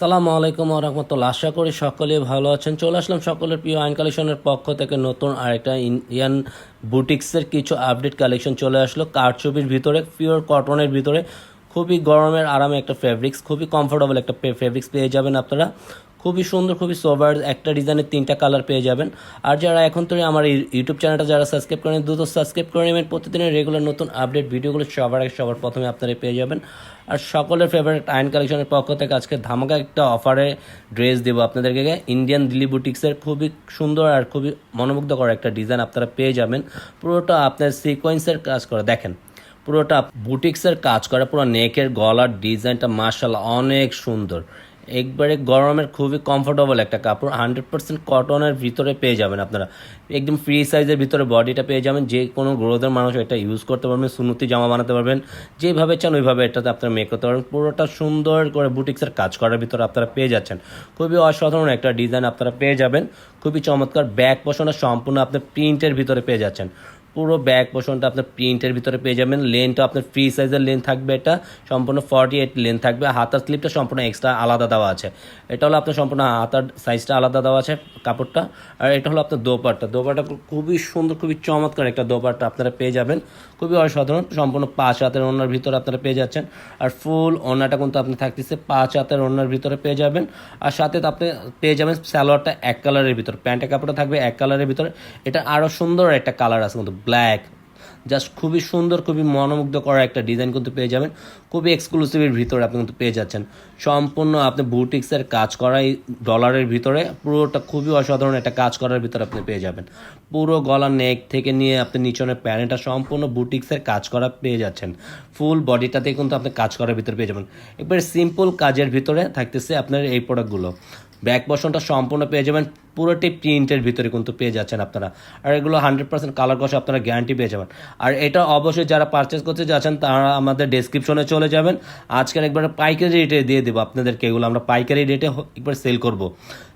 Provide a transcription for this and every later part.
সালামু আলাইকুম রহমতুল্লাহ। আশা করি সকলে ভালো আছেন। চলে আসলাম সকলের প্রিয় আইন কালেকশনের পক্ষ থেকে নতুন আরেকটা ইন্ডিয়ান বুটিক্সের কিছু আপডেট কালেকশন চলে আসলো। কারচুপির ভিতরে পিওর কটনের ভিতরে। খুবই গরমের আরামে একটা ফেব্রিক্স খুবই কমফোর্টেবল একটা ফেব্রিক্স পেয়ে যাবেন আপনারা। খুবই সুন্দর, খুবই সোভার একটা ডিজাইনের তিনটা কালার পেয়ে যাবেন। আর যারা এখন থেকে আমার ইউটিউব চ্যানেলটা যারা সাবস্ক্রাইব করেন দ্রুত সাবস্ক্রাইব করে নেবেন। প্রতিদিনের রেগুলার নতুন আপডেট ভিডিওগুলো সবার আগে সবার প্রথমে আপনারা পেয়ে যাবেন। আর সকলের ফেভারিট আইন কালেকশনের পক্ষ থেকে আজকে ধামাকা একটা অফারে ড্রেস দেবো আপনাদেরকে। ইন্ডিয়ান দিল্লি বুটিক্সের খুবই সুন্দর আর খুবই মনোমুগ্ধকর একটা ডিজাইন আপনারা পেয়ে যাবেন। পুরোটা আপনার সিকোয়েন্সের কাজ করা। দেখেন পুরোটা বুটিক্সের কাজ করা, পুরো নেকের গলার ডিজাইনটা মার্শাল অনেক সুন্দর। একবারে গরমের খুবই কমফোর্টেবল একটা কাপড় হান্ড্রেড পার্সেন্ট কটনের ভিতরে পেয়ে যাবেন আপনারা। একদম ফ্রি সাইজের ভিতরে বডিটা পেয়ে যাবেন, যে কোনো গ্রোথের মানুষ এটা ইউজ করতে পারবেন সুনুতি জামা বানাতে পারবেন, যেভাবে চান ওইভাবে এটাতে আপনারা মেক করতে পারবেন। পুরোটা সুন্দর করে বুটিক্সের কাজ করার ভিতরে আপনারা পেয়ে যাচ্ছেন। খুবই অসাধারণ একটা ডিজাইন আপনারা পেয়ে যাবেন। খুবই চমৎকার ব্যাক পোষণটা সম্পূর্ণ আপনার প্রিন্টের ভিতরে পেয়ে যাচ্ছেন। পুরো ব্যাক পোর্শনটা আপনার প্রিন্টের ভিতরে পেয়ে যাবেন। লেনটা আপনার ফ্রি সাইজের লেন থাকবে এটা। সম্পূর্ণ ফর্টি এইট লেন থাকবে। হাতার স্লিপটা সম্পূর্ণ এক্সট্রা আলাদা দেওয়া আছে। এটা হলো আপনার সম্পূর্ণ হাতার সাইজটা আলাদা দেওয়া আছে কাপড়টা। আর এটা হলো আপনার দোপাট্টা। দোপাট্টা খুবই সুন্দর, খুবই চমৎকার একটা দোপাট্টা আপনারা পেয়ে যাবেন। খুবই অসাধারণ। সম্পূর্ণ পাঁচ হাতের ওনার ভিতরে আপনারা পেয়ে যাচ্ছেন। আর ফুল ওনাটা কিন্তু আপনি থাকতেছে পাঁচ হাতের ওনার ভিতরে পেয়ে যাবেন। আর সাথে আপনি পেয়ে যাবেন সালোয়ারটা এক কালারের ভিতরে। প্যান্টের কাপড়টা থাকবে এক কালারের ভিতরে। এটা আরও সুন্দর একটা কালার আছে কিন্তু। ব্ল্যাক জাস্ট খুবই সুন্দর, খুবই মনোমুগ্ধ করা একটা ডিজাইন কিন্তু পেয়ে যাবেন। খুবই এক্সক্লুসিভের ভিতরে আপনি কিন্তু পেয়ে যাচ্ছেন। সম্পূর্ণ আপনি বুটিক্সের কাজ করাই ডলারের ভিতরে, পুরোটা খুবই অসাধারণ একটা কাজ করার ভিতরে আপনি পেয়ে যাবেন। পুরো গলা নেক থেকে নিয়ে আপনি নিচনের প্যানেটা সম্পূর্ণ বুটিক্সের কাজ করা পেয়ে যাচ্ছেন। ফুল বডিটাতে কিন্তু আপনি কাজ করার ভিতরে পেয়ে যাবেন। একবারে সিম্পল কাজের ভিতরে থাকতেছে আপনার এই প্রোডাক্টগুলো ব্যাক বসনটা সম্পূর্ণ পেয়ে যাবেন। পুরোটি প্রিন্টের ভিতরে কিন্তু পেয়ে যাচ্ছেন আপনারা। আর এগুলো হান্ড্রেড পার্সেন্ট কালার কষে আপনারা গ্যারান্টি পেয়ে যাবেন। আর এটা অবশ্যই যারা পারচেস করতে যাচ্ছেন, তারা আমাদের ডেসক্রিপশনে চলে যাবেন। আজকের একবার পাইকারি রেটে দিয়ে দেবো আপনাদেরকে এগুলো। আমরা পাইকারি রেটে একবার সেল করব।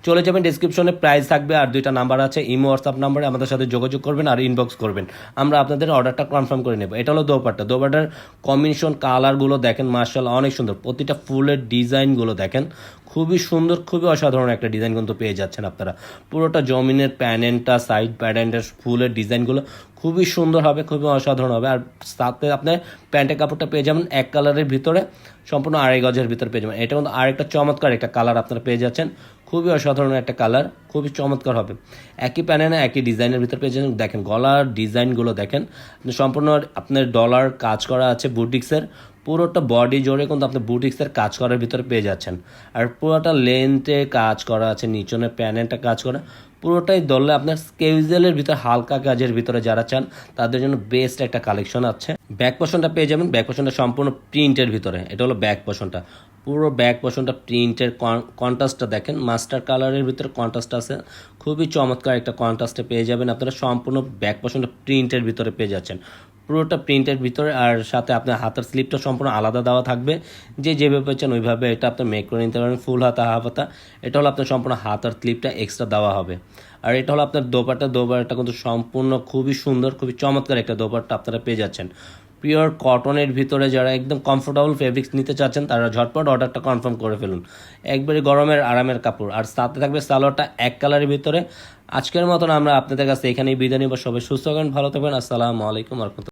চলে যাবেন ডিসক্রিপশনে প্রাইস থাকবে আর দুইটা নাম্বার আছে ইমো হোয়াটসঅ্যাপ নাম্বারে আমাদের সাথে যোগাযোগ করবেন আর ইনবক্স করবেন। আমরা আপনাদের অর্ডারটা কনফার্ম করে নেব। এটা হলো দোপাট্টা। দোপাটার কম্বিনেশন কালারগুলো দেখেন মার্শাল অনেক সুন্দর। প্রতিটা ফুলের ডিজাইনগুলো দেখেন, খুবই সুন্দর, খুবই অসাধারণ একটা ডিজাইন কিন্তু পেয়ে যাচ্ছেন আপনারা। পুরোটা জমিনের প্যানেনটা সাইড প্যানেন্টের ফুলের ডিজাইনগুলো খুবই সুন্দর হবে, খুবই অসাধারণ হবে। আর সাথে আপনার প্যান্টের কাপড়টা পেয়ে যাবেন এক কালারের ভিতরে, সম্পূর্ণ আড়াই গজের ভিতরে পেয়ে যাবেন। এটা কিন্তু আরেকটা চমৎকার একটা কালার আপনারা পেয়ে যাচ্ছেন। খুবই অসাধারণ একটা কালার, খুবই চমৎকার হবে। একই প্যানেনে একই ডিজাইনের ভিতরে পেয়ে যাবেন। দেখেন গলার ডিজাইনগুলো দেখেন। সম্পূর্ণ আপনার ডলার কাজ করা আছে বুটিক্সের। পুরোটা বডি জোরে কিন্তু আপনি বুটিক্সের কাজ করার ভিতরে পেয়ে যাচ্ছেন। আর পুরোটা লেন্থে কাজ করা আছে, নিচনে প্যানেলটা কাজ করা, পুরোটাই দলে আপনার স্কেউজেলের ভিতরে হালকা কাজের ভিতরে যারা চান, তাদের জন্য বেস্ট একটা কালেকশন আছে। ব্যাক পোষণটা পেয়ে যাবেন ব্যাক পোষণটা সম্পূর্ণ প্রিন্টের ভিতরে, এটা হলো ব্যাক পোষণটা পুরো ব্যাক পোষণটা প্রিন্টের কন্ট্রাস্টটা দেখেন মাস্টার কালারের ভিতরে কন্ট্রাস্ট আছে, খুবই চমৎকার একটা কন্ট্রাস্টে পেয়ে যাবেন, আপনারা সম্পূর্ণ ব্যাক পোষণটা প্রিন্টের ভিতরে পেয়ে যাচ্ছেন। পুরোটা প্রিন্টের ভিতরে আর সাথে আপনার হাতের স্লিপটা সম্পূর্ণ আলাদা দেওয়া থাকবে। যে যেভাবে চান ওইভাবে এটা আপনার মেক করে নিতে পারেন ফুল হাতা হাফ হাতা। এটা হলো আপনার সম্পূর্ণ হাতার স্লিপটা এক্সট্রা দেওয়া হবে। আর এটা হলো আপনার দোপাটা দোপাটা কিন্তু সম্পূর্ণ খুবই সুন্দর, খুবই চমৎকার একটা দোপাট্টা আপনারা পেয়ে যাচ্ছেন। পিওর কটনের ভিতরে যারা একদম কমফোর্টেবল ফেব্রিক্স নিতে চাচ্ছেন, তারা ঝটপট অর্ডারটা কনফার্ম করে ফেলুন। একবারে গরমের আরামের কাপড়। আর সাথে থাকবে সালোয়ারটা এক কালারের ভিতরে। আজকের মতন আমরা আপনাদের কাছে এখানেই বিদায় নিব। সবাই সুস্থ থাকবেন, ভালো থাকবেন। আসসালামু আলাইকুম রহমতুল্লাহ।